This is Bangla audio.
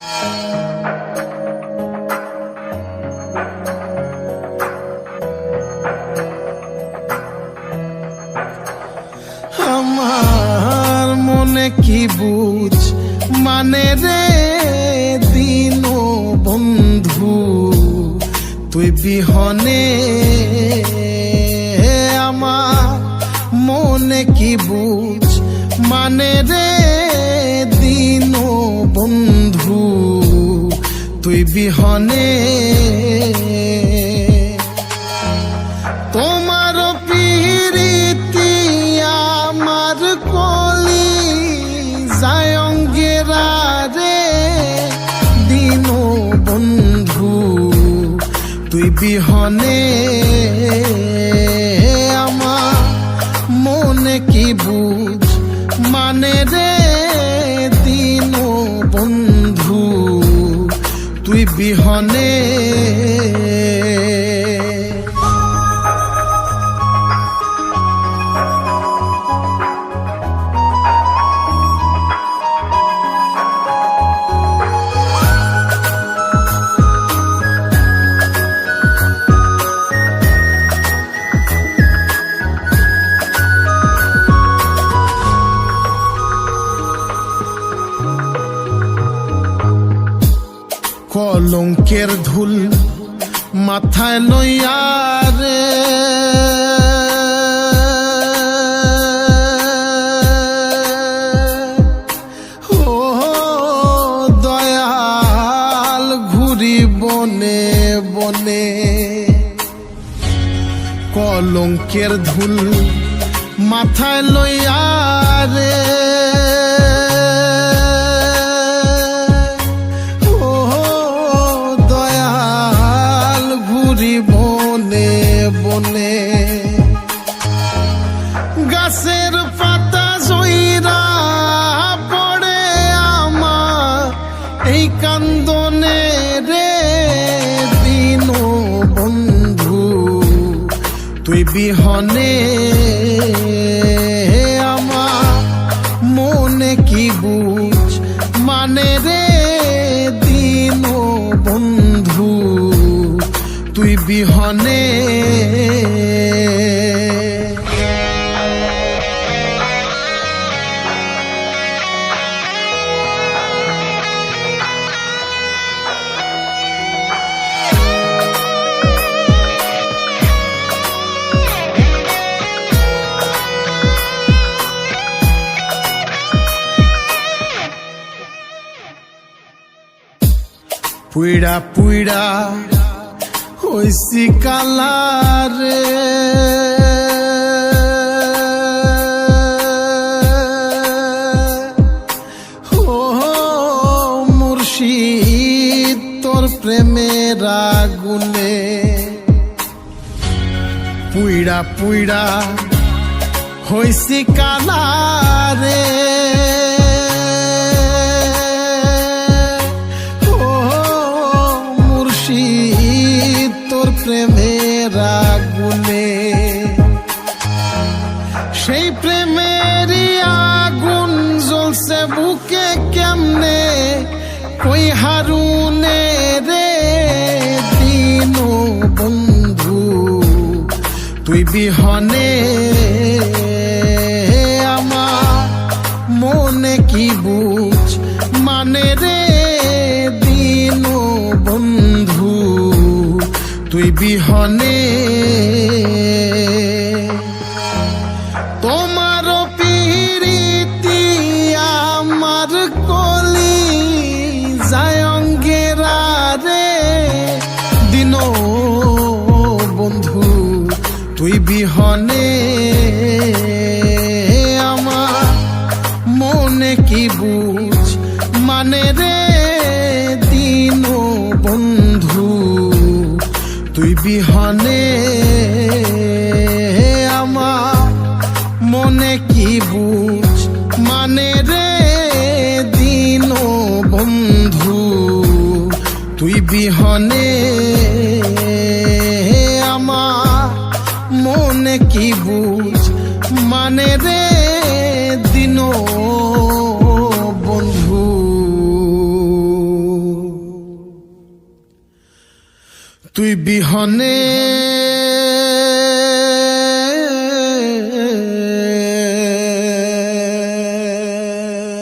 আমার মনে কি বুঝ? মানে রে দিন বন্ধু, তুই বিহনে। আমার মনে কি বুঝ? মানে রে দিন বন্ধু। তুই বিহনে। তোমার পিরিতি আমার কলি জায়ঙ্গেরা রে দিন বন্ধু, তুই বিহনে। আমার মনে কি বুঝ বিহনে কলঙ্কের ধুল মাথায় লইয়া বনে। কলঙ্কের ধুল মাথায় লইয়া রে। গাছের পাতা জইরা পড়ে আমার। এই কান্দনে রে দিন বন্ধু, তুই বিহনে আমার। মনে কি বুঝ মানে রে দিন বন্ধু, তুই বিহনে পুইড়া পুইড়া হইছি কালারে ও পুইড়া পুইড়া হইছি কালারে আগুনে। সেই প্রেমেরই আগুন জ্বলছে বুকে কেমনে? ওই হারুনে রে দিন বন্ধু তুই বিহনে বিহনে তোমার পিরিতি আমার কলি জায়ঙ্গেরা রে। দিন বন্ধু তুই বিহনে। বিহনে আমার মনে কি বুঝ? মানে রে দিন বন্ধু, তুই বিহনে আমার মনে কি বুঝ? মানে রে দিন তুই বিহনে